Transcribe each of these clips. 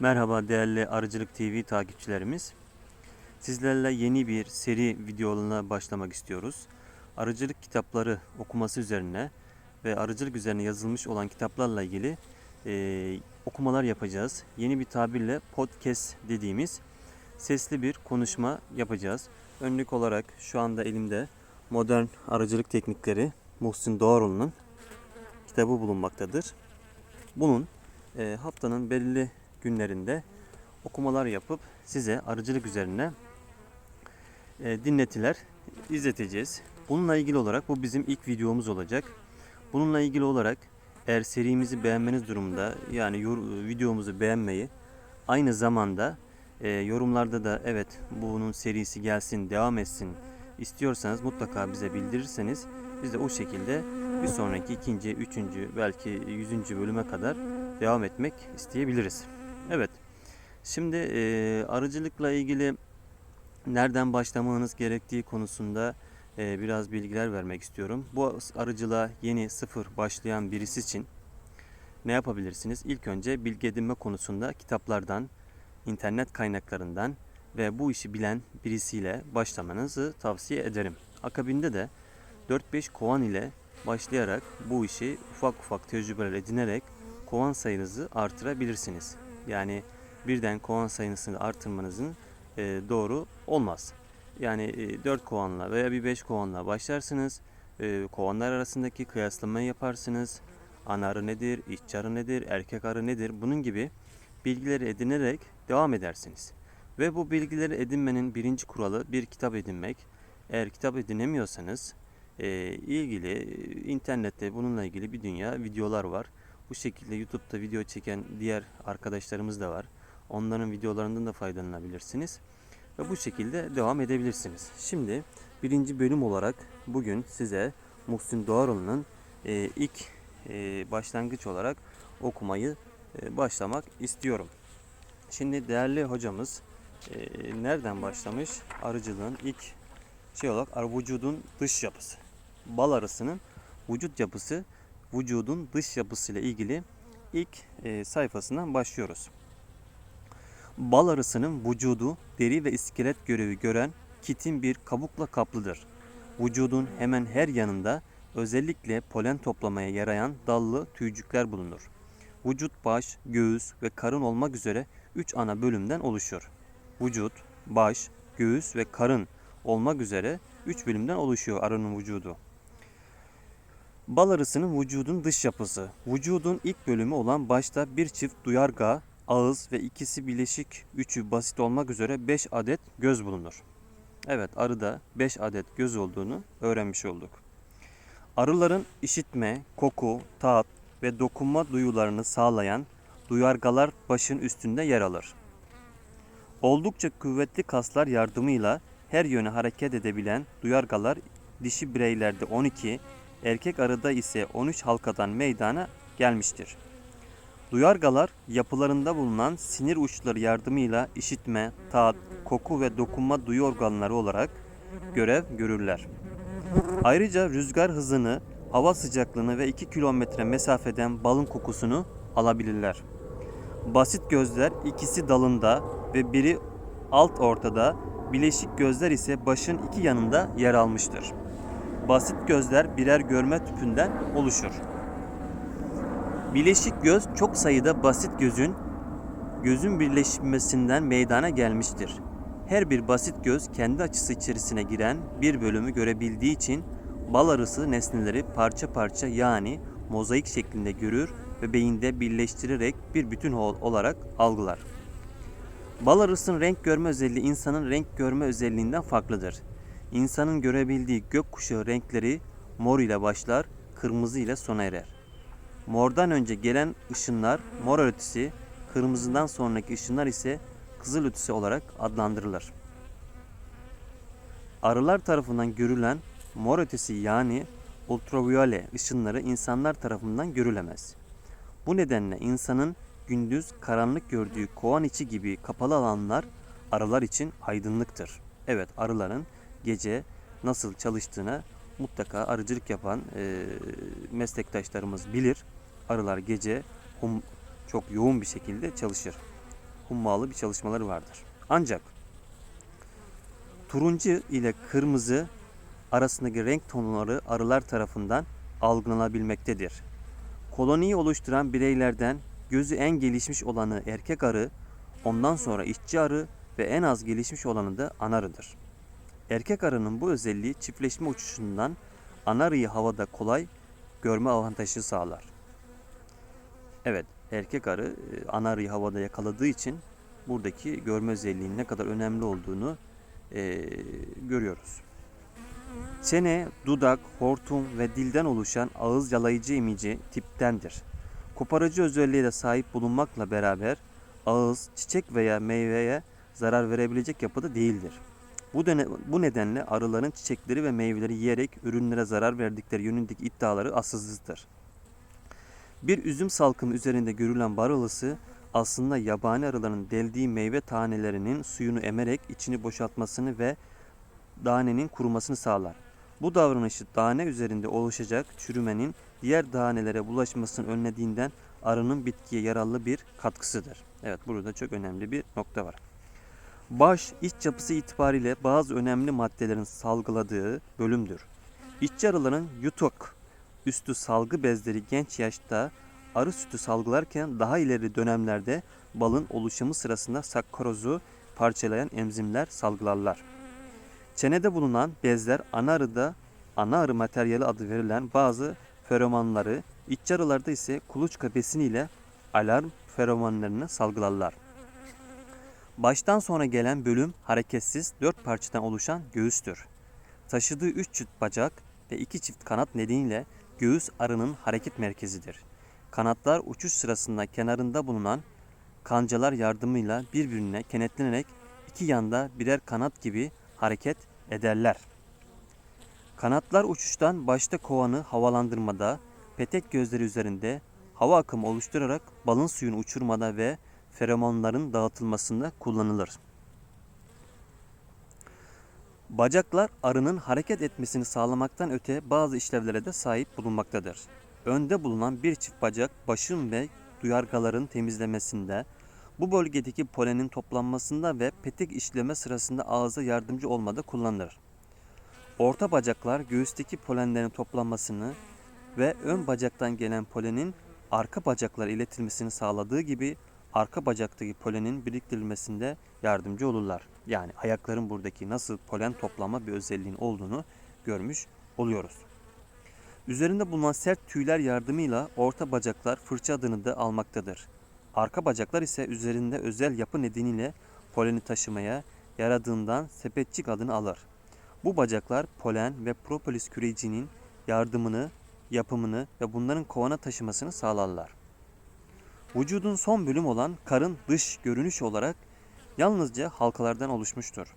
Merhaba değerli Arıcılık TV takipçilerimiz. Sizlerle yeni bir seri videolarına başlamak istiyoruz. Arıcılık kitapları okuması üzerine ve arıcılık üzerine yazılmış olan kitaplarla ilgili e, okumalar yapacağız. Yeni bir tabirle podcast dediğimiz sesli bir konuşma yapacağız. Önlük olarak şu anda elimde Modern Arıcılık Teknikleri Muhsin Doğaroğlu'nun kitabı bulunmaktadır. Bunun e, haftanın belirli günlerinde okumalar yapıp size arıcılık üzerine e, dinletiler izleteceğiz. Bununla ilgili olarak bu bizim ilk videomuz olacak. Bununla ilgili olarak eğer serimizi beğenmeniz durumunda yani videomuzu beğenmeyi aynı zamanda e, yorumlarda da evet bunun serisi gelsin devam etsin istiyorsanız mutlaka bize bildirirseniz biz de o şekilde bir sonraki ikinci, üçüncü belki yüzüncü bölüme kadar devam etmek isteyebiliriz. Evet. Şimdi e, arıcılıkla ilgili nereden başlamanız gerektiği konusunda e, biraz bilgiler vermek istiyorum. Bu arıcılığa yeni sıfır başlayan birisi için ne yapabilirsiniz? İlk önce bilgi edinme konusunda kitaplardan, internet kaynaklarından ve bu işi bilen birisiyle başlamanızı tavsiye ederim. Akabinde de 4-5 kovan ile başlayarak bu işi ufak ufak tecrübeler edinerek kovan sayınızı artırabilirsiniz. Yani birden kovan sayısını artırmanızın e, doğru olmaz. Yani e, 4 kovanla veya bir 5 kovanla başlarsınız. E, kovanlar arasındaki kıyaslamayı yaparsınız. Ana arı nedir, işçi arı nedir, erkek arı nedir bunun gibi bilgileri edinerek devam edersiniz. Ve bu bilgileri edinmenin birinci kuralı bir kitap edinmek. Eğer kitap edinemiyorsanız e, ilgili e, internette bununla ilgili bir dünya videolar var. Bu şekilde YouTube'da video çeken diğer arkadaşlarımız da var. Onların videolarından da faydalanabilirsiniz. Ve bu şekilde devam edebilirsiniz. Şimdi birinci bölüm olarak bugün size Muhsin Doğaroğlu'nun e, ilk e, başlangıç olarak okumayı e, başlamak istiyorum. Şimdi değerli hocamız e, nereden başlamış? Arıcılığın ilk şey olarak vücudun dış yapısı. Bal arısının vücut yapısı vücudun dış yapısıyla ilgili ilk e, sayfasından başlıyoruz. Bal arısının vücudu deri ve iskelet görevi gören kitin bir kabukla kaplıdır. Vücudun hemen her yanında özellikle polen toplamaya yarayan dallı tüycükler bulunur. Vücut baş, göğüs ve karın olmak üzere 3 ana bölümden oluşur. Vücut, baş, göğüs ve karın olmak üzere 3 bölümden oluşuyor arının vücudu. Bal arısının vücudun dış yapısı. Vücudun ilk bölümü olan başta bir çift duyarga, ağız ve ikisi bileşik, üçü basit olmak üzere 5 adet göz bulunur. Evet arıda 5 adet göz olduğunu öğrenmiş olduk. Arıların işitme, koku, tat ve dokunma duyularını sağlayan duyargalar başın üstünde yer alır. Oldukça kuvvetli kaslar yardımıyla her yöne hareket edebilen duyargalar dişi bireylerde 12, erkek arıda ise 13 halkadan meydana gelmiştir. Duyargalar yapılarında bulunan sinir uçları yardımıyla işitme, tat, koku ve dokunma duyu organları olarak görev görürler. Ayrıca rüzgar hızını, hava sıcaklığını ve 2 kilometre mesafeden balın kokusunu alabilirler. Basit gözler ikisi dalında ve biri alt ortada, bileşik gözler ise başın iki yanında yer almıştır. Basit gözler birer görme tüpünden oluşur. Bileşik göz çok sayıda basit gözün gözün birleşmesinden meydana gelmiştir. Her bir basit göz kendi açısı içerisine giren bir bölümü görebildiği için bal arısı nesneleri parça parça yani mozaik şeklinde görür ve beyinde birleştirerek bir bütün ol- olarak algılar. Bal arısının renk görme özelliği insanın renk görme özelliğinden farklıdır. İnsanın görebildiği gökkuşağı renkleri mor ile başlar, kırmızı ile sona erer. Mordan önce gelen ışınlar mor ötesi, kırmızıdan sonraki ışınlar ise kızıl ötesi olarak adlandırılır. Arılar tarafından görülen mor ötesi yani ultraviyole ışınları insanlar tarafından görülemez. Bu nedenle insanın gündüz karanlık gördüğü kovan içi gibi kapalı alanlar arılar için aydınlıktır. Evet arıların gece nasıl çalıştığını mutlaka arıcılık yapan e, meslektaşlarımız bilir. Arılar gece hum, çok yoğun bir şekilde çalışır. hummalı bir çalışmaları vardır. Ancak turuncu ile kırmızı arasındaki renk tonları arılar tarafından algılanabilmektedir. Koloniyi oluşturan bireylerden gözü en gelişmiş olanı erkek arı, ondan sonra işçi arı ve en az gelişmiş olanı da ana arıdır. Erkek arının bu özelliği çiftleşme uçuşundan ana arıyı havada kolay görme avantajı sağlar. Evet, erkek arı e, ana arıyı havada yakaladığı için buradaki görme özelliğinin ne kadar önemli olduğunu e, görüyoruz. Çene, dudak, hortum ve dilden oluşan ağız yalayıcı emici tiptendir. Koparıcı özelliğe de sahip bulunmakla beraber ağız, çiçek veya meyveye zarar verebilecek yapıda değildir. Bu, dene- bu nedenle arıların çiçekleri ve meyveleri yiyerek ürünlere zarar verdikleri yönündeki iddiaları asılsızdır. Bir üzüm salkımı üzerinde görülen bar arısı aslında yabani arıların deldiği meyve tanelerinin suyunu emerek içini boşaltmasını ve danenin kurumasını sağlar. Bu davranışı tane üzerinde oluşacak çürümenin diğer tanelere bulaşmasını önlediğinden arının bitkiye yararlı bir katkısıdır. Evet burada çok önemli bir nokta var. Baş iç yapısı itibariyle bazı önemli maddelerin salgıladığı bölümdür. İççi arıların yutak üstü salgı bezleri genç yaşta arı sütü salgılarken daha ileri dönemlerde balın oluşumu sırasında sakkarozu parçalayan enzimler salgılarlar. Çenede bulunan bezler ana arıda ana arı materyali adı verilen bazı feromonları, iççi arılarda ise kuluçka besiniyle alarm feromonlarını salgılarlar. Baştan sonra gelen bölüm hareketsiz dört parçadan oluşan göğüstür. Taşıdığı üç çift bacak ve iki çift kanat nedeniyle göğüs arının hareket merkezidir. Kanatlar uçuş sırasında kenarında bulunan kancalar yardımıyla birbirine kenetlenerek iki yanda birer kanat gibi hareket ederler. Kanatlar uçuştan başta kovanı havalandırmada, petek gözleri üzerinde hava akımı oluşturarak balın suyunu uçurmada ve feromonların dağıtılmasında kullanılır. Bacaklar arının hareket etmesini sağlamaktan öte bazı işlevlere de sahip bulunmaktadır. Önde bulunan bir çift bacak başın ve duyargaların temizlemesinde, bu bölgedeki polenin toplanmasında ve petek işleme sırasında ağza yardımcı olmada kullanılır. Orta bacaklar göğüsteki polenlerin toplanmasını ve ön bacaktan gelen polenin arka bacaklara iletilmesini sağladığı gibi arka bacaktaki polenin biriktirilmesinde yardımcı olurlar. Yani ayakların buradaki nasıl polen toplama bir özelliğin olduğunu görmüş oluyoruz. Üzerinde bulunan sert tüyler yardımıyla orta bacaklar fırça adını da almaktadır. Arka bacaklar ise üzerinde özel yapı nedeniyle poleni taşımaya yaradığından sepetçik adını alır. Bu bacaklar polen ve propolis kürecinin yardımını, yapımını ve bunların kovana taşımasını sağlarlar. Vücudun son bölüm olan karın dış görünüş olarak yalnızca halkalardan oluşmuştur.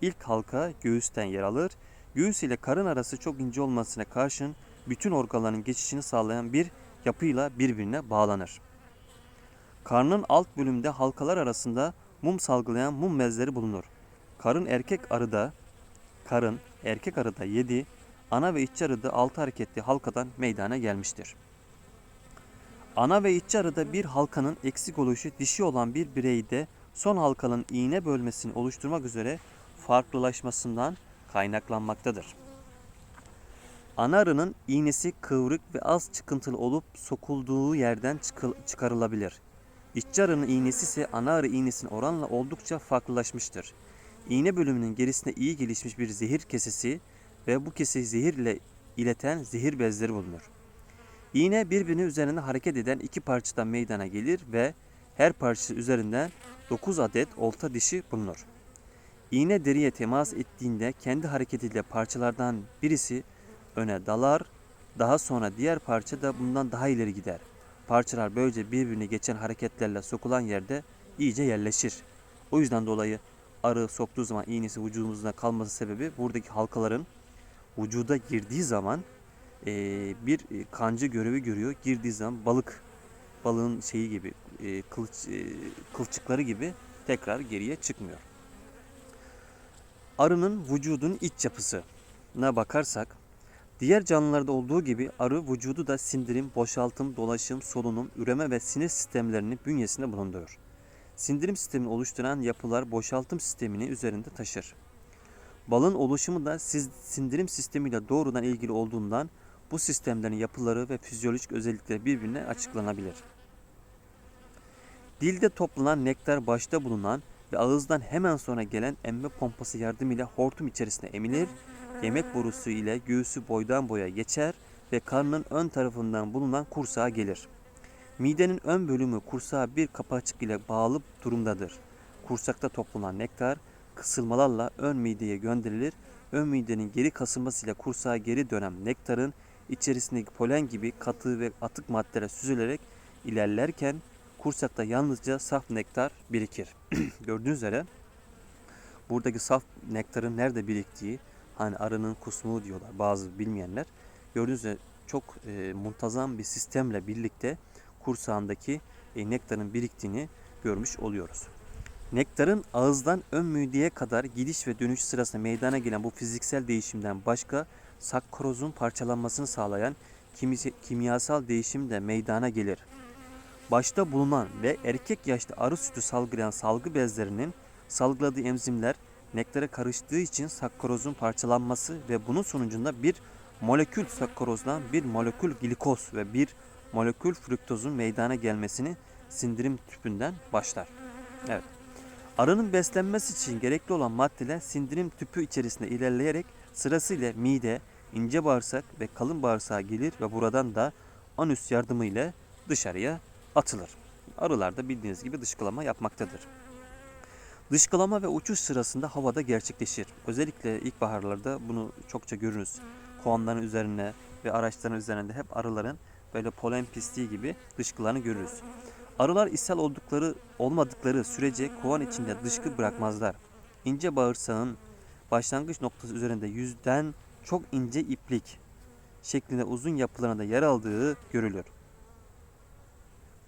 İlk halka göğüsten yer alır. Göğüs ile karın arası çok ince olmasına karşın bütün organların geçişini sağlayan bir yapıyla birbirine bağlanır. Karnın alt bölümde halkalar arasında mum salgılayan mum bezleri bulunur. Karın erkek arıda, karın erkek arıda 7, ana ve iççi arıda 6 hareketli halkadan meydana gelmiştir. Ana ve iççi arada bir halkanın eksik oluşu dişi olan bir bireyde son halkanın iğne bölmesini oluşturmak üzere farklılaşmasından kaynaklanmaktadır. Ana arının iğnesi kıvrık ve az çıkıntılı olup sokulduğu yerden çıkarılabilir. İççi arının iğnesi ise ana arı iğnesinin oranla oldukça farklılaşmıştır. İğne bölümünün gerisinde iyi gelişmiş bir zehir kesesi ve bu keseyi zehirle ileten zehir bezleri bulunur. İğne birbirinin üzerinde hareket eden iki parçadan meydana gelir ve her parçası üzerinden 9 adet olta dişi bulunur. İğne deriye temas ettiğinde kendi hareketiyle parçalardan birisi öne dalar, daha sonra diğer parça da bundan daha ileri gider. Parçalar böylece birbirini geçen hareketlerle sokulan yerde iyice yerleşir. O yüzden dolayı arı soktuğu zaman iğnesi vücudumuzda kalması sebebi buradaki halkaların vücuda girdiği zaman eee, bir e, kancı görevi görüyor. Girdiği zaman balık balığın şeyi gibi e, kılıç e, kılçıkları gibi tekrar geriye çıkmıyor. Arının vücudun iç yapısına bakarsak diğer canlılarda olduğu gibi arı vücudu da sindirim, boşaltım, dolaşım, solunum, üreme ve sinir sistemlerini bünyesinde bulundurur. Sindirim sistemini oluşturan yapılar boşaltım sistemini üzerinde taşır. Balın oluşumu da sindirim sistemiyle doğrudan ilgili olduğundan bu sistemlerin yapıları ve fizyolojik özellikleri birbirine açıklanabilir. Dilde toplanan nektar başta bulunan ve ağızdan hemen sonra gelen emme pompası yardımıyla hortum içerisine emilir, yemek borusu ile göğsü boydan boya geçer ve karnın ön tarafından bulunan kursağa gelir. Midenin ön bölümü kursağa bir kapacık ile bağlı durumdadır. Kursakta toplanan nektar kısılmalarla ön mideye gönderilir. Ön midenin geri kasılmasıyla kursağa geri dönen nektarın içerisindeki polen gibi katı ve atık maddeler süzülerek ilerlerken kursakta yalnızca saf nektar birikir. Gördüğünüz üzere buradaki saf nektarın nerede biriktiği hani arının kusmuğu diyorlar bazı bilmeyenler. Gördüğünüz üzere çok e, muntazam bir sistemle birlikte kursağındaki e, nektarın biriktiğini görmüş oluyoruz. Nektarın ağızdan ön mideye kadar gidiş ve dönüş sırasında meydana gelen bu fiziksel değişimden başka sakkarozun parçalanmasını sağlayan kimyasal değişim de meydana gelir. Başta bulunan ve erkek yaşta arı sütü salgılayan salgı bezlerinin salgıladığı enzimler nektara karıştığı için sakkarozun parçalanması ve bunun sonucunda bir molekül sakkarozdan bir molekül glikoz ve bir molekül fruktozun meydana gelmesini sindirim tüpünden başlar. Evet. Arının beslenmesi için gerekli olan maddeler sindirim tüpü içerisinde ilerleyerek sırasıyla mide, ince bağırsak ve kalın bağırsağa gelir ve buradan da anüs yardımıyla dışarıya atılır. Arılar da bildiğiniz gibi dışkılama yapmaktadır. Dışkılama ve uçuş sırasında havada gerçekleşir. Özellikle ilkbaharlarda bunu çokça görürüz. Kovanların üzerine ve araçların üzerinde hep arıların böyle polen pisliği gibi dışkılarını görürüz. Arılar ishal oldukları olmadıkları sürece kovan içinde dışkı bırakmazlar. İnce bağırsağın başlangıç noktası üzerinde yüzden çok ince iplik şeklinde uzun yapılarında yer aldığı görülür.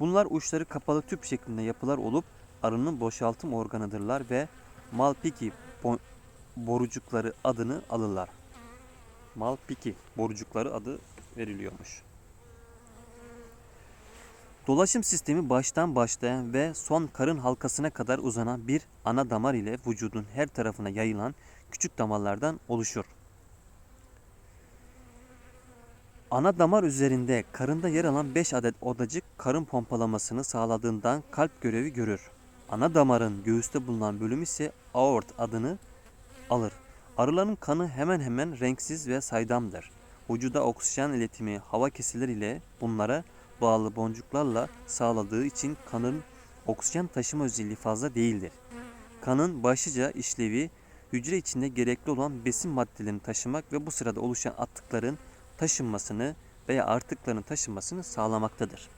Bunlar uçları kapalı tüp şeklinde yapılar olup arının boşaltım organıdırlar ve Malpighi bo- borucukları adını alırlar. Malpighi borucukları adı veriliyormuş. Dolaşım sistemi baştan başlayan ve son karın halkasına kadar uzanan bir ana damar ile vücudun her tarafına yayılan küçük damarlardan oluşur. Ana damar üzerinde karında yer alan 5 adet odacık karın pompalamasını sağladığından kalp görevi görür. Ana damarın göğüste bulunan bölüm ise aort adını alır. Arıların kanı hemen hemen renksiz ve saydamdır. Vücuda oksijen iletimi hava kesiler ile bunlara bağlı boncuklarla sağladığı için kanın oksijen taşıma özelliği fazla değildir. Kanın başlıca işlevi hücre içinde gerekli olan besin maddelerini taşımak ve bu sırada oluşan atıkların taşınmasını veya artıkların taşınmasını sağlamaktadır.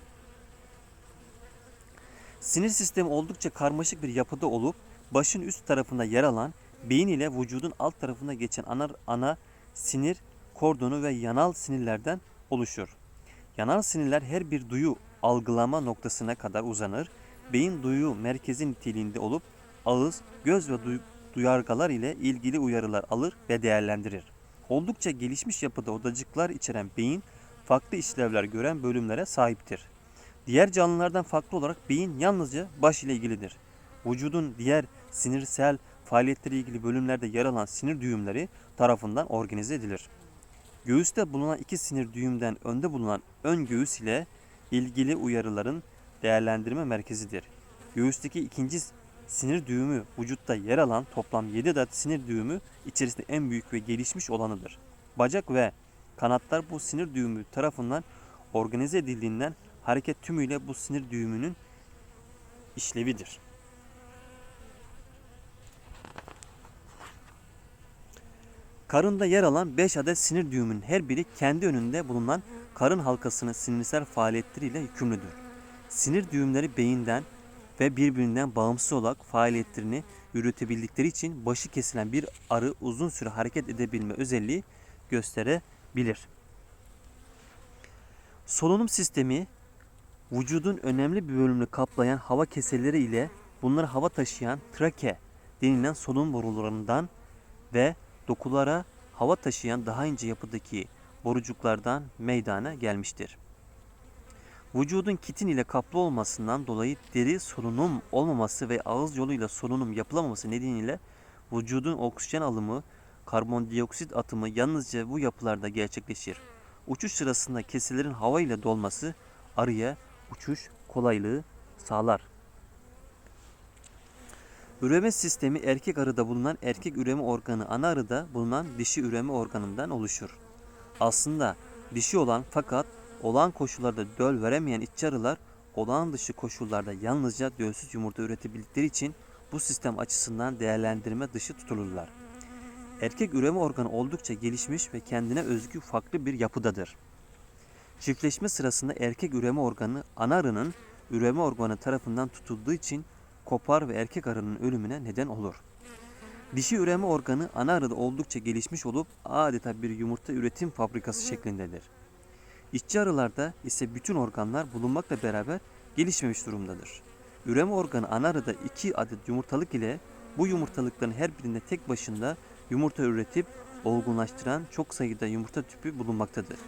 Sinir sistemi oldukça karmaşık bir yapıda olup başın üst tarafında yer alan beyin ile vücudun alt tarafına geçen ana, ana sinir kordonu ve yanal sinirlerden oluşur. Yanal sinirler her bir duyu algılama noktasına kadar uzanır. Beyin duyu merkezi niteliğinde olup ağız, göz ve duy- duyargalar ile ilgili uyarılar alır ve değerlendirir. Oldukça gelişmiş yapıda odacıklar içeren beyin farklı işlevler gören bölümlere sahiptir. Diğer canlılardan farklı olarak beyin yalnızca baş ile ilgilidir. Vücudun diğer sinirsel faaliyetleri ilgili bölümlerde yer alan sinir düğümleri tarafından organize edilir. Göğüste bulunan iki sinir düğümden önde bulunan ön göğüs ile ilgili uyarıların değerlendirme merkezidir. Göğüsteki ikinci sinir düğümü vücutta yer alan toplam 7 adet sinir düğümü içerisinde en büyük ve gelişmiş olanıdır. Bacak ve kanatlar bu sinir düğümü tarafından organize edildiğinden hareket tümüyle bu sinir düğümünün işlevidir. Karında yer alan 5 adet sinir düğümünün her biri kendi önünde bulunan karın halkasının sinirsel faaliyetleriyle yükümlüdür. Sinir düğümleri beyinden ve birbirinden bağımsız olarak faaliyetlerini yürütebildikleri için başı kesilen bir arı uzun süre hareket edebilme özelliği gösterebilir. Solunum sistemi vücudun önemli bir bölümünü kaplayan hava keseleri ile bunları hava taşıyan trake denilen solunum borularından ve dokulara hava taşıyan daha ince yapıdaki borucuklardan meydana gelmiştir. Vücudun kitin ile kaplı olmasından dolayı deri solunum olmaması ve ağız yoluyla solunum yapılamaması nedeniyle vücudun oksijen alımı, karbondioksit atımı yalnızca bu yapılarda gerçekleşir. Uçuş sırasında kesilerin hava ile dolması arıya uçuş kolaylığı sağlar. Üreme sistemi erkek arıda bulunan erkek üreme organı ana arıda bulunan dişi üreme organından oluşur. Aslında dişi olan fakat olağan koşullarda döl veremeyen işçi arılar olağan dışı koşullarda yalnızca dölsüz yumurta üretebildikleri için bu sistem açısından değerlendirme dışı tutulurlar. Erkek üreme organı oldukça gelişmiş ve kendine özgü farklı bir yapıdadır. Çiftleşme sırasında erkek üreme organı ana arının üreme organı tarafından tutulduğu için kopar ve erkek arının ölümüne neden olur. Dişi üreme organı ana arıda oldukça gelişmiş olup adeta bir yumurta üretim fabrikası şeklindedir. İşçi arılarda ise bütün organlar bulunmakla beraber gelişmemiş durumdadır. Üreme organı ana arıda iki adet yumurtalık ile bu yumurtalıkların her birinde tek başına yumurta üretip olgunlaştıran çok sayıda yumurta tüpü bulunmaktadır.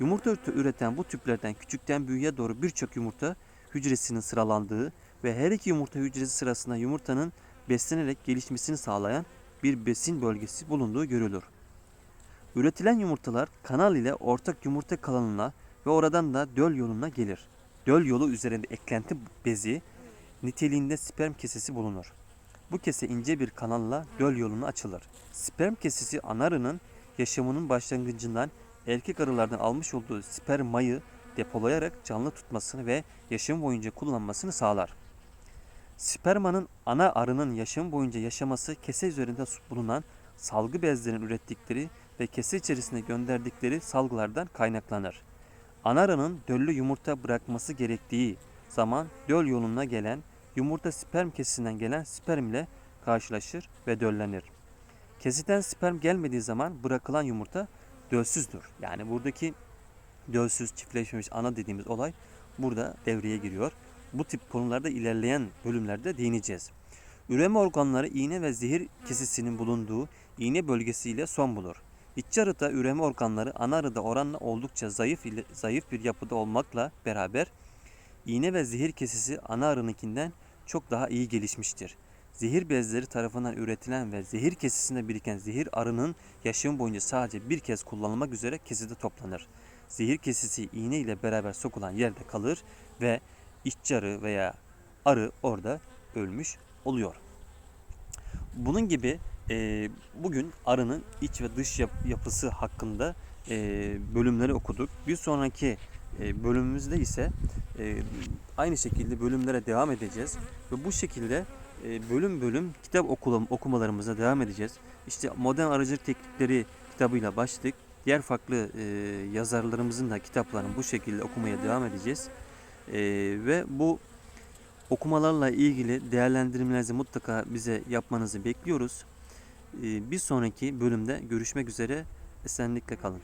Yumurta üreten bu tüplerden küçükten büyüğe doğru birçok yumurta hücresinin sıralandığı ve her iki yumurta hücresi sırasında yumurtanın beslenerek gelişmesini sağlayan bir besin bölgesi bulunduğu görülür. Üretilen yumurtalar kanal ile ortak yumurta kalanına ve oradan da döl yoluna gelir. Döl yolu üzerinde eklenti bezi niteliğinde sperm kesesi bulunur. Bu kese ince bir kanalla döl yoluna açılır. Sperm kesesi ana arının yaşamının başlangıcından erkek arılardan almış olduğu spermayı depolayarak canlı tutmasını ve yaşam boyunca kullanmasını sağlar. Spermanın ana arının yaşam boyunca yaşaması kese üzerinde bulunan salgı bezlerin ürettikleri ve kese içerisine gönderdikleri salgılardan kaynaklanır. Ana arının döllü yumurta bırakması gerektiği zaman döl yoluna gelen yumurta sperm kesisinden gelen sperm ile karşılaşır ve döllenir. Kesiden sperm gelmediği zaman bırakılan yumurta dölsüzdür. Yani buradaki dölsüz çiftleşmemiş ana dediğimiz olay burada devreye giriyor. Bu tip konularda ilerleyen bölümlerde değineceğiz. Üreme organları iğne ve zehir kesesinin bulunduğu iğne bölgesiyle son bulur. İççi arıda üreme organları ana arıda oranla oldukça zayıf ile, zayıf bir yapıda olmakla beraber iğne ve zehir kesesi ana arınınkinden çok daha iyi gelişmiştir. Zehir bezleri tarafından üretilen ve zehir kesesinde biriken zehir arının yaşam boyunca sadece bir kez kullanılmak üzere kesede toplanır. Zehir kesesi iğne ile beraber sokulan yerde kalır ve işçi arı veya arı orada ölmüş oluyor. Bunun gibi e, bugün arının iç ve dış yap- yapısı hakkında e, bölümleri okuduk. Bir sonraki e, bölümümüzde ise e, aynı şekilde bölümlere devam edeceğiz ve bu şekilde e, bölüm bölüm kitap okulum, okumalarımıza devam edeceğiz. İşte modern arıcılık teknikleri kitabıyla başladık. Diğer farklı e, yazarlarımızın da kitaplarını bu şekilde okumaya devam edeceğiz. E, ve bu okumalarla ilgili değerlendirmelerinizi mutlaka bize yapmanızı bekliyoruz. E, bir sonraki bölümde görüşmek üzere. Esenlikle kalın.